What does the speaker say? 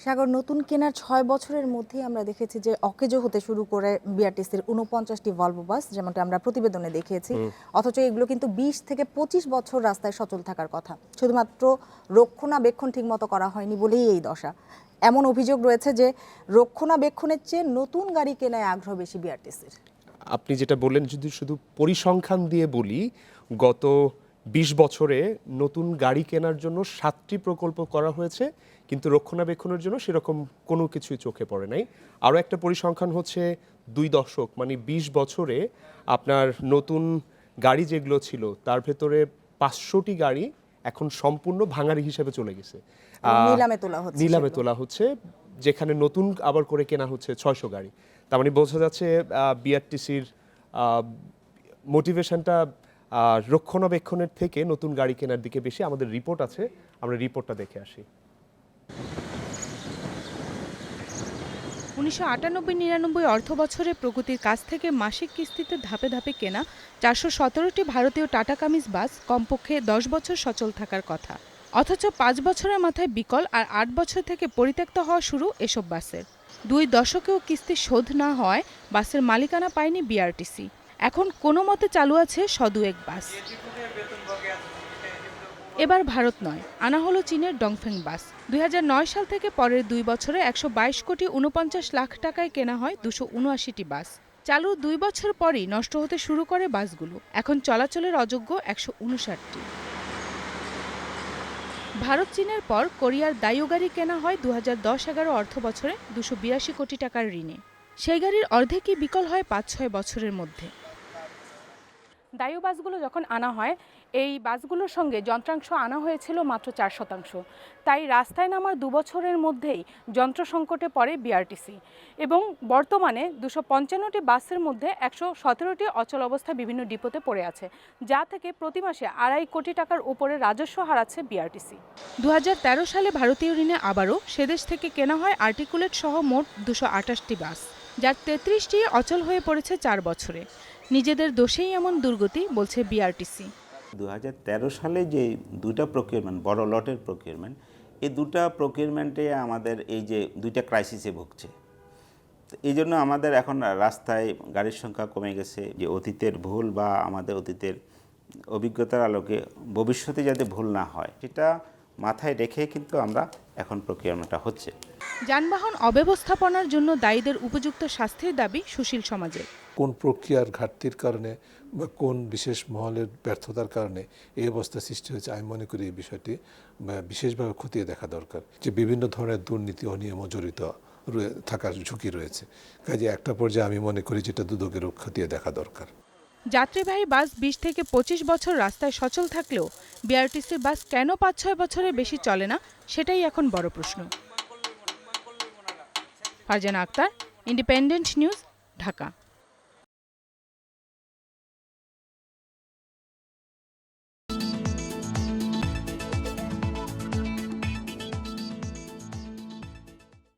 সাগর নতুন কেনার ছয় বছরের মধ্যেই আমরা দেখেছি যে অকেজো হতে শুরু করে বিআরটিসির উনপঞ্চাশটি ভলভো বাস যেমনটা আমরা প্রতিবেদনে দেখিয়েছি। অথচ এগুলো কিন্তু বিশ থেকে পঁচিশ বছর রাস্তায় সচল থাকার কথা। শুধুমাত্র রক্ষণাবেক্ষণ ঠিকমতো করা হয়নি বলেই এই দশা। এমন অভিযোগ রয়েছে যে রক্ষণাবেক্ষণের চেয়ে নতুন গাড়ি কেনায় আগ্রহ বেশি বিআরটিসির। আপনি যেটা বললেন যদি শুধু পরিসংখ্যান দিয়ে বলি গত বিশ বছরে নতুন গাড়ি কেনার জন্য সাতটি প্রকল্প করা হয়েছে কিন্তু রক্ষণাবেক্ষণের জন্য সেরকম কোনো কিছুই চোখে পড়ে নাই। আরও একটা পরিসংখ্যান হচ্ছে দুই দশক মানে বিশ বছরে আপনার নতুন গাড়ি যেগুলো ছিল তার ভেতরে পাঁচশোটি গাড়ি এখন সম্পূর্ণ ভাঙারি হিসেবে চলে গেছে। নিলামে তোলা হচ্ছে নিলামে তোলা হচ্ছে যেখানে নতুন আবার করে কেনা হচ্ছে ছয়শো গাড়ি। তার মানে বোঝা যাচ্ছে বিআরটিসির মোটিভেশনটা রক্ষণাবেক্ষণের থেকে নতুন গাড়ি কেনার দিকে বেশি আমাদের রিপোর্ট আছে, আমরা রিপোর্টটা দেখে আসি। উনিশশো আটানব্বই নিরানব্বই অর্থ বছরে প্রগতির কাছ থেকে মাসিক কিস্তিতে ধাপে ধাপে কেনা চারশো সতেরোটি ভারতীয় টাটা কামিজ বাস কমপক্ষে দশ বছর সচল থাকার কথা। অথচ পাঁচ বছরের মাথায় বিকল আর আট বছর থেকে পরিত্যক্ত হওয়া শুরু এসব বাসের। দুই দশকেও কিস্তি শোধ না হওয়ায় বাসের মালিকানা পায়নি বিআরটিসি। এখন কোনো মতে চালু আছে সদুয়েক বাস। এবার ভারত নয়, আনা হলো চীনের ডংফেং বাস। দুই হাজার নয় সাল থেকে পরের দুই বছরে একশো বাইশ কোটি উনপঞ্চাশ লাখ টাকায় কেনা হয় দুশো উনআশিটি বাস। চালু দুই বছর পরই নষ্ট হতে শুরু করে বাসগুলো। এখন চলাচলের অযোগ্য একশো উনষাটটি। ভারত চীনের পর কোরিয়ার দায়ু গাড়ি কেনা হয় দু হাজার দশ এগারো অর্থ বছরে দুশো বিরাশি কোটি টাকার ঋণে। সেই গাড়ির অর্ধেকই বিকল হয় পাঁচ ছয় বছরের মধ্যে। দায়ু বাসগুলো যখন আনা হয়, এই বাসগুলোর সঙ্গে যন্ত্রাংশ আনা হয়েছিল মাত্র চার শতাংশ। তাই রাস্তায় নামার দু বছরের মধ্যেই যন্ত্র সংকটে পড়ে বিআরটিসি এবং বর্তমানে দুশো পঞ্চান্নটি বাসের মধ্যে একশো সতেরোটি অচল অবস্থায় বিভিন্ন ডিপোতে পড়ে আছে, যা থেকে প্রতি মাসে আড়াই কোটি টাকার উপরে রাজস্ব হারাচ্ছে বিআরটিসি দু হাজার তেরো সালে ভারতীয় ঋণে আবারও সেদেশ থেকে কেনা হয় আর্টিকুলেট সহ মোট দুশো আটাশটি বাস, যার তেত্রিশটি অচল হয়ে পড়েছে চার বছরে। নিজেদের দোষেই এমন দুর্গতি বলছে বিআরটিসি দু হাজার তেরো সালে যে দুটা প্রকিউরমেন্ট বড় লটের প্রকিউরমেন্ট এই দুটা প্রকিউরমেন্টে আমাদের এই যে দুইটা ক্রাইসিসে ভুগছে। এই জন্য আমাদের এখন রাস্তায় গাড়ির সংখ্যা কমে গেছে যে অতীতের ভুল বা আমাদের অতীতের অভিজ্ঞতার আলোকে ভবিষ্যতে যাতে ভুল না হয় সেটা মাথায় রেখে কিন্তু আমরা এখন প্রক্রিয়াটা হচ্ছে। যানবাহন অব্যবস্থাপনার জন্য দায়ীদের উপযুক্ত শাস্তির দাবি সুশীল সমাজের। কোন প্রক্রিয়ার ঘাটতির কারণে বা কোন বিশেষ মহলের ব্যর্থতার কারণে এই অবস্থা সৃষ্টি হয়েছে, আমি মনে করি এই বিষয়টি বিশেষভাবে খতিয়ে দেখা দরকার যে বিভিন্ন ধরনের দুর্নীতি অনিয়মও জড়িত থাকার ঝুঁকি রয়েছে। কাজে একটা পর্যায়ে আমি মনে করি যেটা দুদকেরও খতিয়ে দেখা দরকার। যাত্রীবাহী বাস বিশ থেকে পঁচিশ বছর রাস্তায় সচল থাকলেও বিআরটিসির বাস কেন পাঁচ ছয় বছরের বেশি চলে না, সেটাই এখন বড় প্রশ্ন। Farzana Akter independent news Dhaka.